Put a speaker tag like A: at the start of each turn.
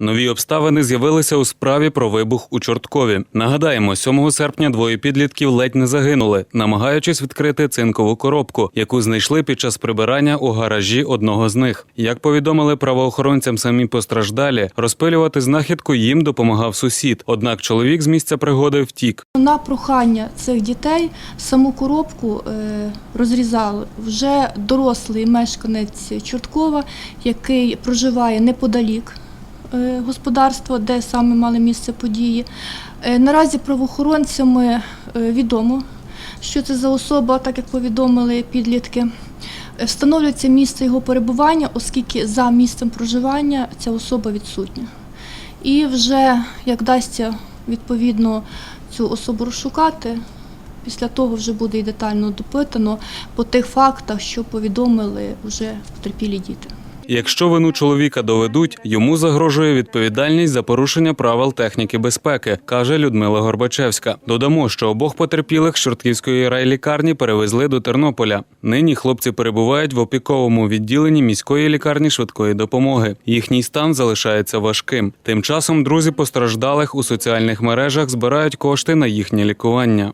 A: Нові обставини з'явилися у справі про вибух у Чорткові. Нагадаємо, 7 серпня двоє підлітків ледь не загинули, намагаючись відкрити цинкову коробку, яку знайшли під час прибирання у гаражі одного з них. Як повідомили правоохоронцям самі постраждалі, розпилювати знахідку їм допомагав сусід. Однак чоловік з місця пригоди втік.
B: На прохання цих дітей саму коробку е, розрізали вже дорослий мешканець Чорткова, який проживає неподалік е, господарства, де саме мали місце події. Е, Наразі правоохоронцями е, відомо, що це за особа, так як повідомили підлітки. Встановлюється місце його перебування, оскільки за місцем проживання ця особа відсутня. І вже як дасться відповідно цю особу розшукати, після того вже буде і детально допитано по тих фактах, що повідомили вже потерпілі діти.
A: Якщо вину чоловіка доведуть, йому загрожує відповідальність за порушення правил техніки безпеки, каже Людмила Горбачевська. Додамо, що обох потерпілих з Чортківської райлікарні перевезли до Тернополя. Нині хлопці перебувають в опіковому відділенні міської лікарні швидкої допомоги. Їхній стан залишається важким. Тим часом друзі постраждалих у соціальних мережах збирають кошти на їхнє лікування.